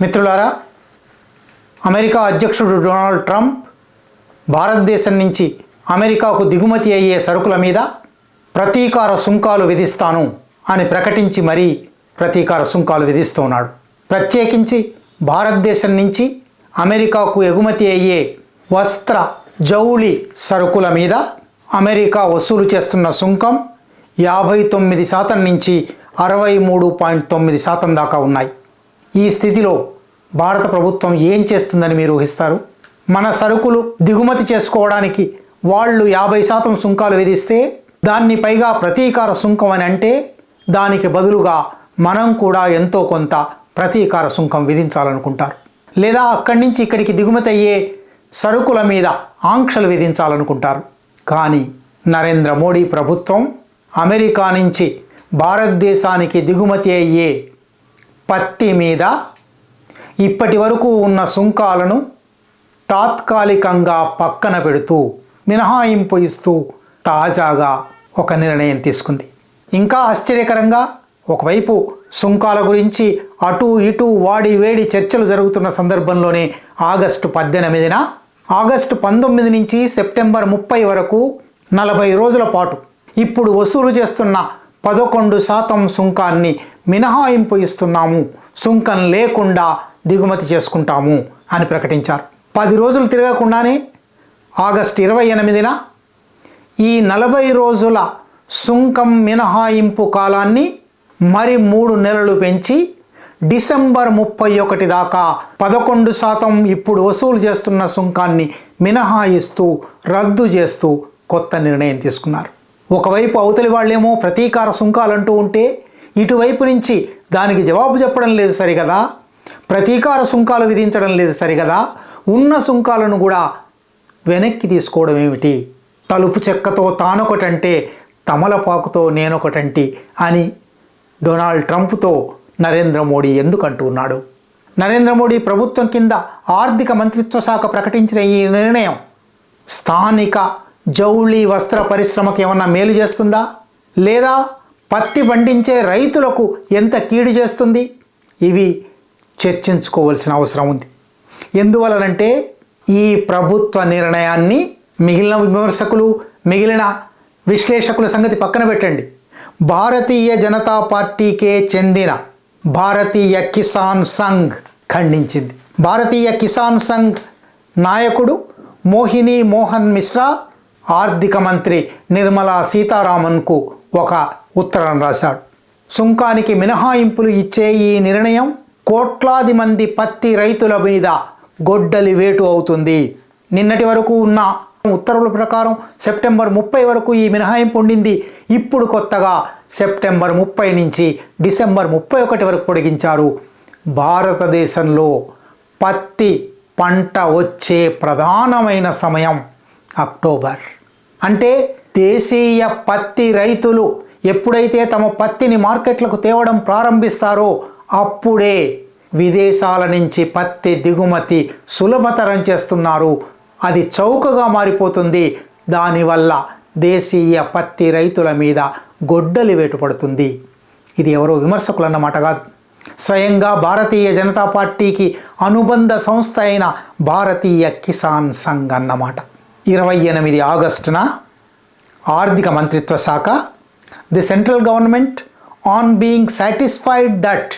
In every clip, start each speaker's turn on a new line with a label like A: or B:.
A: మిత్రులారా అమెరికా అధ్యక్షుడు Donald Trump భారతదేశం నుంచి అమెరికాకు దిగుమతి అయ్యే సరుకుల మీద ప్రతీకార సుంకాలు విధిస్తాను అని ప్రకటించి మరీ ప్రతీకార సుంకాలు విధిస్తున్నాడు. ప్రత్యేకించి భారతదేశం నుంచి అమెరికాకు ఎగుమతి అయ్యే వస్త్ర జౌళి సరుకుల మీద అమెరికా వసూలు చేస్తున్న సుంకం యాభై తొమ్మిది శాతం నుంచి అరవై మూడు పాయింట్ తొమ్మిది శాతం దాకా ఉన్నాయి. ఈ స్థితిలో భారత ప్రభుత్వం ఏం చేస్తుందని మీరు ఊహిస్తారు? మన సరుకులు దిగుమతి చేసుకోవడానికి వాళ్ళు యాభై శాతం సుంకాలు విధిస్తే దాన్ని పైగా ప్రతీకార సుంకం అని అంటే దానికి బదులుగా మనం కూడా ఎంతో కొంత ప్రతీకార సుంకం విధించాలనుకుంటారు. లేదా అక్కడి నుంచి ఇక్కడికి దిగుమతి అయ్యే సరుకుల మీద ఆంక్షలు విధించాలనుకుంటారు. కానీ నరేంద్ర మోడీ ప్రభుత్వం అమెరికా నుంచి భారతదేశానికి దిగుమతి అయ్యే పత్తి మీద ఇప్పటి వరకు ఉన్న సుంకాలను తాత్కాలికంగా పక్కన పెడుతూ మినహాయింపు ఇస్తూ తాజాగా ఒక నిర్ణయం తీసుకుంది. ఇంకా ఆశ్చర్యకరంగా ఒకవైపు సుంకాల గురించి అటు ఇటు వాడి వేడి చర్చలు జరుగుతున్న సందర్భంలోనే ఆగస్టు పద్దెనిమిదిన ఆగస్టు పంతొమ్మిది నుంచి సెప్టెంబర్ ముప్పై వరకు నలభై రోజుల పాటు ఇప్పుడు వసూలు చేస్తున్న పదకొండు శాతం సుంకాన్ని మినహాయింపు ఇస్తున్నాము సుంకం లేకుండా దిగుమతి చేసుకుంటాము అని ప్రకటించారు. పది రోజులు తిరగకుండానే ఆగస్టు ఇరవై ఎనిమిదిన ఈ నలభై రోజుల సుంకం మినహాయింపు కాలాన్ని మరి మూడు నెలలు పెంచి డిసెంబర్ ముప్పై ఒకటి దాకా పదకొండు శాతం ఇప్పుడు వసూలు చేస్తున్న సుంకాన్ని మినహాయిస్తూ రద్దు చేస్తూ కొత్త నిర్ణయం తీసుకున్నారు. ఒకవైపు అవతలి వాళ్ళేమో ప్రతీకార సుంకాలంటూ ఉంటే ఇటువైపు నుంచి దానికి జవాబు చెప్పడం లేదు సరిగదా? ప్రతీకార సుంకాలు విధించడం లేదు సరిగదా? ఉన్న సుంకాలను కూడా వెనక్కి తీసుకోవడం ఏమిటి? తలుపు చెక్కతో తానొకటంటే తమలపాకుతో నేనొకటంటి అని డొనాల్డ్ ట్రంప్తో నరేంద్ర మోడీ ఎందుకంటూ ఉన్నాడు నరేంద్ర మోడీ ప్రభుత్వం కింద ఆర్థిక మంత్రిత్వ శాఖ ప్రకటించిన ఈ నిర్ణయం స్థానిక జౌళి వస్త్ర పరిశ్రమకు ఏమన్నా మేలు చేస్తుందా? లేదా పత్తి పండించే రైతులకు ఎంత కీడు చేస్తుంది? ఇవి చర్చించుకోవాల్సిన అవసరం ఉంది. ఎందువలనంటే ఈ ప్రభుత్వ నిర్ణయాన్ని మిగిలిన విమర్శకులు మిగిలిన విశ్లేషకుల సంగతి పక్కన పెట్టండి. భారతీయ జనతా పార్టీకే చెందిన భారతీయ కిసాన్ సంఘ్ ఖండించింది. భారతీయ కిసాన్ సంఘ్ నాయకుడు మోహిని మోహన్ మిశ్రా ఆర్థిక మంత్రి నిర్మలా సీతారామన్కు ఒక ఉత్తరం రాశాడు. సుంకానికి మినహాయింపులు ఇచ్చే ఈ నిర్ణయం కోట్లాది మంది పత్తి రైతుల మీద గొడ్డలి వేటు అవుతుంది. నిన్నటి వరకు ఉన్న ఉత్తర్వుల ప్రకారం సెప్టెంబర్ ముప్పై వరకు ఈ మినహాయింపు ఉండింది. ఇప్పుడు కొత్తగా సెప్టెంబర్ ముప్పై నుంచి డిసెంబర్ ముప్పై ఒకటి వరకు పొడిగించారు. భారతదేశంలో పత్తి పంట వచ్చే ప్రధానమైన సమయం అక్టోబర్. అంటే దేశీయ పత్తి రైతులు ఎప్పుడైతే తమ పత్తిని మార్కెట్లకు తేవడం ప్రారంభిస్తారో అప్పుడే విదేశాల నుంచి పత్తి దిగుమతి సులభతరం చేస్తున్నారు. అది చౌకగా మారిపోతుంది. దానివల్ల దేశీయ పత్తి రైతుల మీద గొడ్డలి వేటుపడుతుంది. ఇది ఎవరో విమర్శకులు అన్నమాట కాదు. స్వయంగా భారతీయ జనతా పార్టీకి అనుబంధ సంస్థ అయిన భారతీయ కిసాన్ సంఘ్ అన్నమాట. ఇరవై ఎనిమిది ఆగస్టున ఆర్థిక మంత్రిత్వ శాఖ the central government on being satisfied that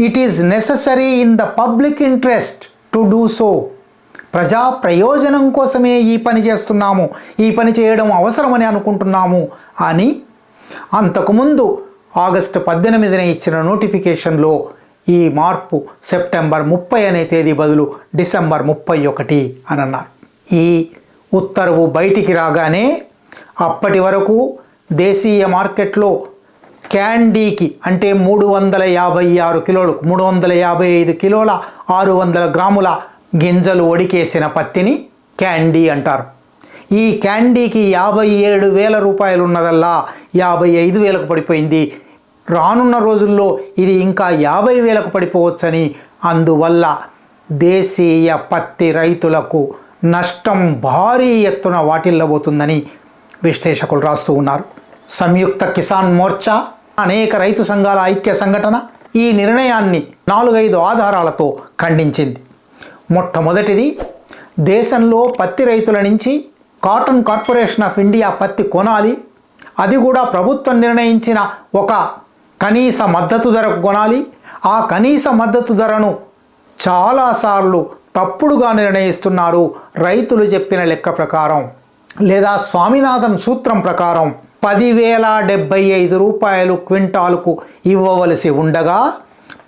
A: it is necessary in the public interest to do so ప్రజా ప్రయోజనం కోసమే ఈ పని చేస్తున్నాము. ఈ పని చేయడం అవసరమని అనుకుంటున్నాము అని అంతకుముందు ఆగస్టు పద్దెనిమిదిన ఇచ్చిన నోటిఫికేషన్లో ఈ మార్పు సెప్టెంబర్ ముప్పై అనే తేదీ బదులు డిసెంబర్ ముప్పై ఒకటి అని అన్నారు. ఈ ఉత్తర్వు బయటికి రాగానే అప్పటి వరకు దేశీయ మార్కెట్లో క్యాండీకి అంటే మూడు వందల యాభై ఆరు కిలోలు మూడు వందల యాభై ఐదు కిలోల ఆరు వందల గ్రాముల గింజలు ఒడికేసిన పత్తిని క్యాండీ అంటారు. ఈ క్యాండీకి యాభై ఏడు వేల రూపాయలు ఉన్నదల్లా యాభై ఐదు వేలకు పడిపోయింది. రానున్న రోజుల్లో ఇది ఇంకా యాభై వేలకు పడిపోవచ్చని అందువల్ల దేశీయ పత్తి రైతులకు నష్టం భారీ ఎత్తున వాటిల్లబోతుందని విశ్లేషకులు రాస్తూ ఉన్నారు. సంయుక్త కిసాన్ మోర్చా అనేక రైతు సంఘాల ఐక్య సంఘటన ఈ నిర్ణయాన్ని నాలుగైదు ఆధారాలతో ఖండించింది. మొట్టమొదటిది దేశంలో పత్తి రైతుల నుంచి కాటన్ కార్పొరేషన్ ఆఫ్ ఇండియా పత్తి కొనాలి. అది కూడా ప్రభుత్వం నిర్ణయించిన ఒక కనీస మద్దతు ధరకు కొనాలి. ఆ కనీస మద్దతు ధరను చాలాసార్లు తప్పుడుగా నిర్ణయిస్తున్నారు రైతులు చెప్పిన లెక్క ప్రకారం లేదా స్వామినాథన్ సూత్రం ప్రకారం. పదివేల డెబ్బై ఐదు రూపాయలు క్వింటాలుకు ఇవ్వవలసి ఉండగా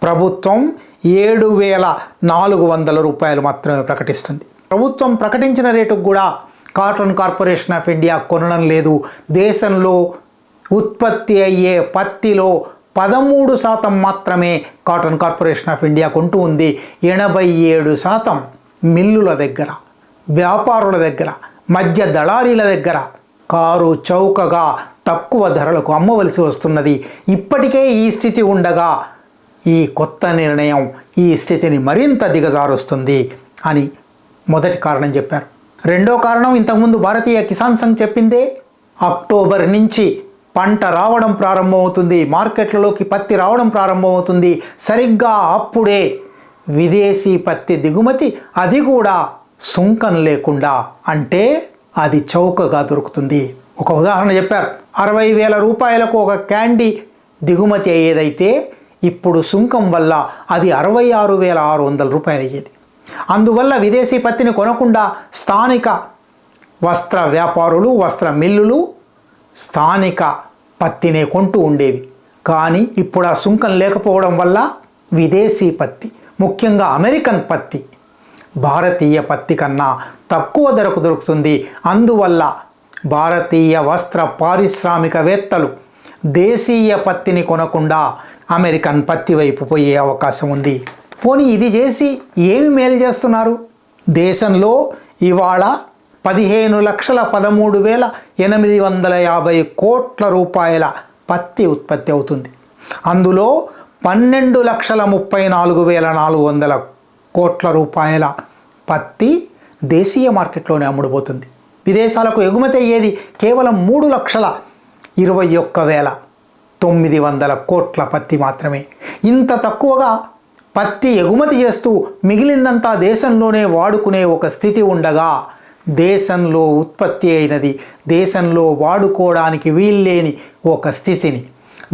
A: ప్రభుత్వం ఏడు వేల నాలుగు వందల రూపాయలు మాత్రమే ప్రకటిస్తుంది. ప్రభుత్వం ప్రకటించిన రేటుకు కూడా కాటన్ కార్పొరేషన్ ఆఫ్ ఇండియా కొనడం లేదు. దేశంలో ఉత్పత్తి అయ్యే పత్తిలో పదమూడు శాతం మాత్రమే కాటన్ కార్పొరేషన్ ఆఫ్ ఇండియా కొంటూ ఉంది. ఎనభై ఏడు శాతం మిల్లుల దగ్గర వ్యాపారుల దగ్గర మధ్య దళారీల దగ్గర కారు చౌకగా తక్కువ ధరలకు అమ్మవలసి వస్తున్నది. ఇప్పటికే ఈ స్థితి ఉండగా ఈ కొత్త నిర్ణయం ఈ స్థితిని మరింత దిగజారుస్తుంది అని మొదటి కారణం చెప్పారు. రెండో కారణం ఇంతకుముందు భారతీయ కిసాన్ సంఘ్ చెప్పిందే అక్టోబర్ నుంచి పంట రావడం ప్రారంభమవుతుంది మార్కెట్లలోకి పత్తి రావడం ప్రారంభమవుతుంది సరిగ్గా అప్పుడే విదేశీ పత్తి దిగుమతి అది కూడా సుంకం లేకుండా అంటే అది చౌకగా దొరుకుతుంది. ఒక ఉదాహరణ చెప్పారు. అరవై వేల రూపాయలకు ఒక క్యాండీ దిగుమతి అయ్యేదైతే ఇప్పుడు సుంకం వల్ల అది అరవై ఆరు వేల ఆరు వందల రూపాయలు అయ్యేది. అందువల్ల విదేశీ పత్తిని కొనకుండా స్థానిక వస్త్ర వ్యాపారులు వస్త్ర మిల్లులు స్థానిక పత్తినే కొంటూ ఉండేవి. కానీ ఇప్పుడు ఆ సుంకం లేకపోవడం వల్ల విదేశీ పత్తి ముఖ్యంగా అమెరికన్ పత్తి భారతీయ పత్తి కన్నా తక్కువ ధరకు దొరుకుతుంది. అందువల్ల భారతీయ వస్త్ర పారిశ్రామికవేత్తలు దేశీయ పత్తిని కొనకుండా అమెరికన్ పత్తి వైపు పోయే అవకాశం ఉంది. పోనీ ఇది చేసి ఏమి మేలు చేస్తున్నారు? దేశంలో ఇవాళ పదిహేను లక్షల పదమూడు వేల ఎనిమిది వందల యాభై కోట్ల రూపాయల పత్తి ఉత్పత్తి అవుతుంది. అందులో పన్నెండు లక్షల ముప్పై నాలుగు వేల నాలుగు వందల కోట్ల రూపాయల పత్తి దేశీయ మార్కెట్లోనే అమ్ముడుపోతుంది. విదేశాలకు ఎగుమతి అయ్యేది కేవలం మూడు లక్షల ఇరవై ఒక్క వేల తొమ్మిది వందల కోట్ల పత్తి మాత్రమే. ఇంత తక్కువగా పత్తి ఎగుమతి చేస్తూ మిగిలిందంతా దేశంలోనే వాడుకునే ఒక స్థితి ఉండగా దేశంలో ఉత్పత్తి అయినది దేశంలో వాడుకోవడానికి వీల్లేని ఒక స్థితిని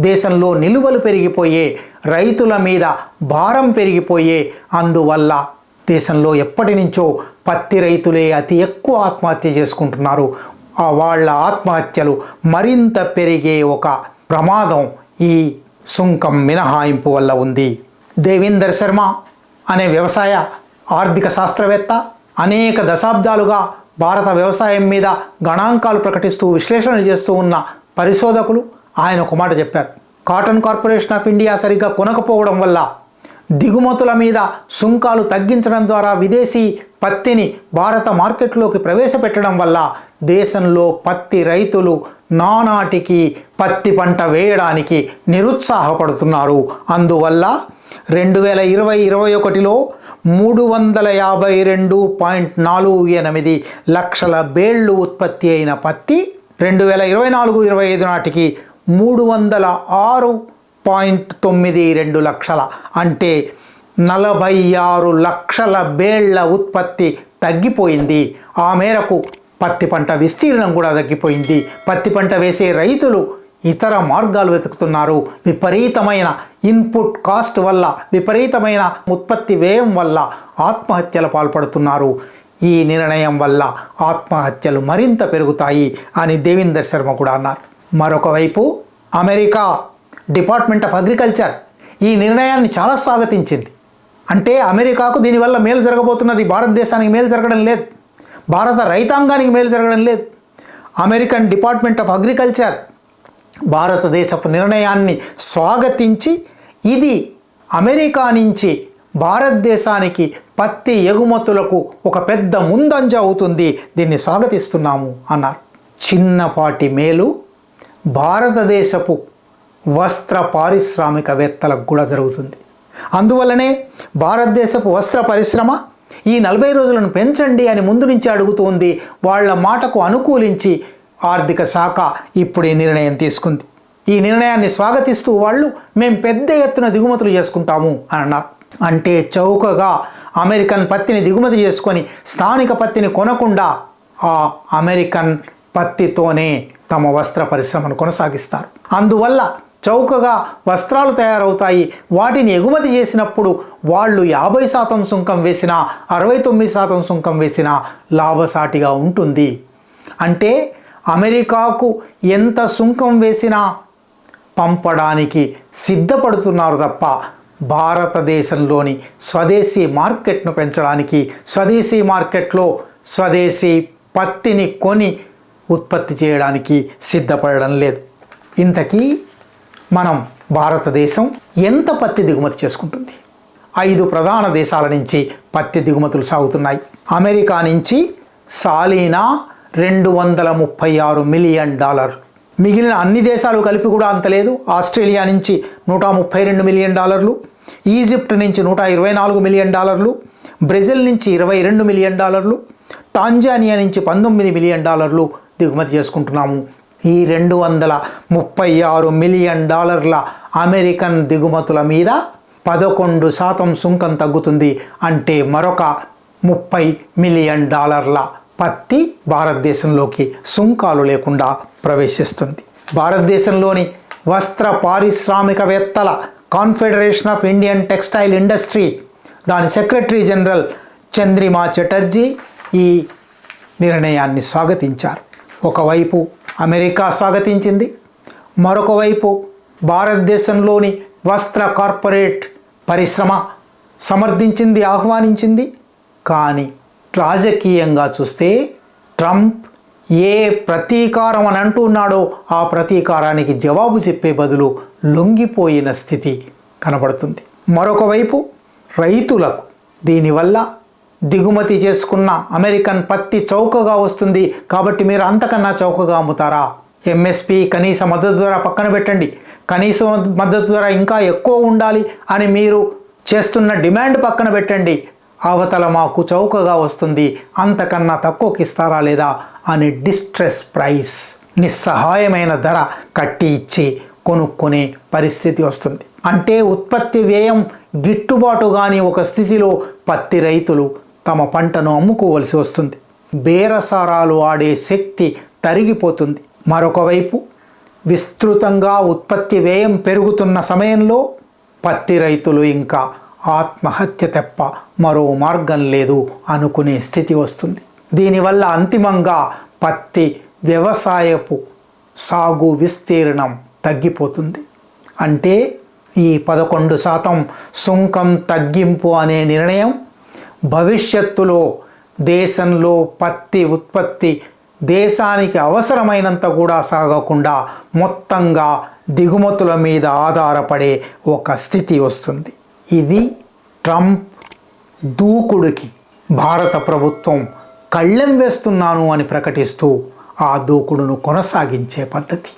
A: దేశంలో నిలువలు పెరిగిపోయే రైతుల మీద భారం పెరిగిపోయే అందువల్ల దేశంలో ఎప్పటి నుంచో పత్తి రైతులే అతి ఎక్కువ ఆత్మహత్య చేసుకుంటున్నారు. ఆ వాళ్ళ ఆత్మహత్యలు మరింత పెరిగే ఒక ప్రమాదం ఈ సుంకం మినహాయింపు వల్ల ఉంది. దేవీందర్ శర్మ అనే వ్యవసాయ ఆర్థిక శాస్త్రవేత్త అనేక దశాబ్దాలుగా భారత వ్యవసాయం మీద గణాంకాలు ప్రకటిస్తూ విశ్లేషణలు చేస్తూ ఉన్న పరిశోధకులు ఆయన ఒక మాట చెప్పారు. కాటన్ కార్పొరేషన్ ఆఫ్ ఇండియా సరిగ్గా కొనకపోవడం వల్ల దిగుమతుల మీద సుంకాలు తగ్గించడం ద్వారా విదేశీ పత్తిని భారత మార్కెట్లోకి ప్రవేశపెట్టడం వల్ల దేశంలో పత్తి రైతులు నానాటికి పత్తి పంట వేయడానికి నిరుత్సాహపడుతున్నారు. అందువల్ల రెండు వేల ఇరవై ఇరవై ఒకటిలో మూడు వందల యాభై రెండు పాయింట్ నాలుగు ఎనిమిది లక్షల బేళ్ళు ఉత్పత్తి అయిన పత్తి రెండు వేల ఇరవై నాలుగు ఇరవై ఐదు నాటికి మూడు వందల ఆరు పాయింట్ తొమ్మిది రెండు లక్షల. అంటే నలభై ఆరు లక్షల బేళ్ళ ఉత్పత్తి తగ్గిపోయింది. ఆ మేరకు పత్తి పంట విస్తీర్ణం కూడా తగ్గిపోయింది. పత్తి పంట వేసే రైతులు ఇతర మార్గాలు వెతుకుతున్నారు. విపరీతమైన ఇన్పుట్ కాస్ట్ వల్ల విపరీతమైన ఉత్పత్తి వ్యయం వల్ల ఆత్మహత్యలు పాల్పడుతున్నారు. ఈ నిర్ణయం వల్ల ఆత్మహత్యలు మరింత పెరుగుతాయి అని దేవీందర్ శర్మ కూడా అన్నారు. మరొకవైపు అమెరికా డిపార్ట్మెంట్ ఆఫ్ అగ్రికల్చర్ ఈ నిర్ణయాన్ని చాలా స్వాగతించింది. అంటే అమెరికాకు దీనివల్ల మేలు జరగబోతున్నది భారతదేశానికి మేలు జరగడం లేదు. భారత రైతాంగానికి మేలు జరగడం లేదు. అమెరికన్ డిపార్ట్మెంట్ ఆఫ్ అగ్రికల్చర్ భారతదేశపు నిర్ణయాన్ని స్వాగతించి ఇది అమెరికా నుంచి భారతదేశానికి పత్తి ఎగుమతులకు ఒక పెద్ద ముందంజ అవుతుంది. దీన్ని స్వాగతిస్తున్నాము అన్నారు. చిన్నపాటి మేలు భారతదేశపు వస్త్ర పారిశ్రామికవేత్తలకు కూడా జరుగుతుంది. అందువల్లనే భారతదేశపు వస్త్ర పరిశ్రమ ఈ నలభై రోజులను పెంచండి అని ముందు నుంచి అడుగుతోంది వాళ్ళ మాటకు అనుకూలించి ఆర్థిక శాఖ ఇప్పుడు ఈ నిర్ణయం తీసుకుంది. ఈ నిర్ణయాన్ని స్వాగతిస్తూ వాళ్ళు మేము పెద్ద ఎత్తున దిగుమతులు చేసుకుంటాము అని అన్నారు. అంటే చౌకగా అమెరికన్ పత్తిని దిగుమతి చేసుకొని స్థానిక పత్తిని కొనకుండా ఆ అమెరికన్ పత్తితోనే తమ వస్త్ర పరిశ్రమను కొనసాగిస్తారు. అందువల్ల చౌకగా వస్త్రాలు తయారవుతాయి. వాటిని ఎగుమతి చేసినప్పుడు వాళ్ళు యాభై శాతం సుంకం వేసినా అరవై తొమ్మిది శాతం సుంకం వేసినా లాభసాటిగా ఉంటుంది. అంటే అమెరికాకు ఎంత సుంకం వేసినా పంపడానికి సిద్ధపడుతున్నారు తప్ప భారతదేశంలోని స్వదేశీ మార్కెట్ను పెంచడానికి స్వదేశీ మార్కెట్లో స్వదేశీ పత్తిని కొని ఉత్పత్తి చేయడానికి సిద్ధపడడం లేదు. ఇంతకీ మనం భారతదేశం ఎంత పత్తి దిగుమతి చేసుకుంటుంది? ఐదు ప్రధాన దేశాల నుంచి పత్తి దిగుమతులు సాగుతున్నాయి. అమెరికా నుంచి సాలీనా రెండు వందల ముప్పై ఆరు మిలియన్ డాలర్. మిగిలిన అన్ని దేశాలు కలిపి కూడా అంత లేదు. ఆస్ట్రేలియా నుంచి నూట ముప్పై రెండు మిలియన్ డాలర్లు. ఈజిప్ట్ నుంచి నూట ఇరవై నాలుగు మిలియన్ డాలర్లు. బ్రెజిల్ నుంచి ఇరవై రెండు మిలియన్ డాలర్లు. టాంజానియా నుంచి పంతొమ్మిది మిలియన్ డాలర్లు. దిగుమతి చేసుకుంటున్నాము. ఈ రెండు వందల ముప్పై ఆరు మిలియన్ డాలర్ల అమెరికన్ దిగుమతుల మీద పదకొండు శాతం సుంకం తగ్గుతుంది. అంటే మరొక ముప్పై మిలియన్ డాలర్ల పత్తి భారతదేశంలోకి సుంకాలు లేకుండా ప్రవేశిస్తుంది. భారతదేశంలోని వస్త్ర పారిశ్రామికవేత్తల confederation of Indian textile industry దాని సెక్రటరీ జనరల్ చంద్రిమా చటర్జీ ఈ నిర్ణయాన్ని స్వాగతించారు. ఒకవైపు అమెరికా స్వాగతించింది మరొక వైపు భారతదేశంలోని వస్త్ర కార్పొరేట్ పరిశ్రమ సమర్థించింది ఆహ్వానించింది. కానీ రాజకీయంగా చూస్తే ట్రంప్ ఏ ప్రతీకారం అని అంటున్నాడో ఆ ప్రతీకారానికి జవాబు చెప్పే బదులు లొంగిపోయిన స్థితి కనబడుతుంది. మరొకవైపు రైతులకు దీనివల్ల దిగుమతి చేసుకున్న అమెరికన్ పత్తి చౌకగా వస్తుంది. కాబట్టి మీరు అంతకన్నా చౌకగా అమ్ముతారా? ఎంఎస్పి కనీస మద్దతు ధర పక్కన పెట్టండి. కనీస మద్దతు ధర ఇంకా ఎక్కువ ఉండాలి అని మీరు చేస్తున్న డిమాండ్ పక్కన పెట్టండి. అవతల మాకు చౌకగా వస్తుంది. అంతకన్నా తక్కువకి ఇస్తారా లేదా? అని డిస్ట్రెస్ ప్రైస్ నిస్సహాయమైన ధర కట్టి ఇచ్చి కొనుక్కునే పరిస్థితి వస్తుంది. అంటే ఉత్పత్తి వ్యయం గిట్టుబాటు కాని ఒక స్థితిలో పత్తి రైతులు తమ పంటను అమ్ముకోవలసి వస్తుంది. బేరసారాలు ఆడే శక్తి తరిగిపోతుంది. మరొకవైపు విస్తృతంగా ఉత్పత్తి వ్యయం పెరుగుతున్న సమయంలో పత్తి రైతులు ఇంకా ఆత్మహత్య తప్ప మరో మార్గం లేదు అనుకునే స్థితి వస్తుంది. దీనివల్ల అంతిమంగా పత్తి వ్యవసాయపు సాగు విస్తీర్ణం తగ్గిపోతుంది. అంటే ఈ పదకొండు శాతం సుంకం తగ్గింపు అనే నిర్ణయం భవిష్యత్తులో దేశంలో పత్తి ఉత్పత్తి దేశానికి అవసరమైనంత కూడా సాగకుండా మొత్తంగా దిగుమతుల మీద ఆధారపడే ఒక స్థితి వస్తుంది. ఇది ట్రంప్ దూకుడికి భారత ప్రభుత్వం కళ్ళెం వేస్తున్నాను అని ప్రకటిస్తూ ఆ దూకుడును కొనసాగించే పద్ధతి.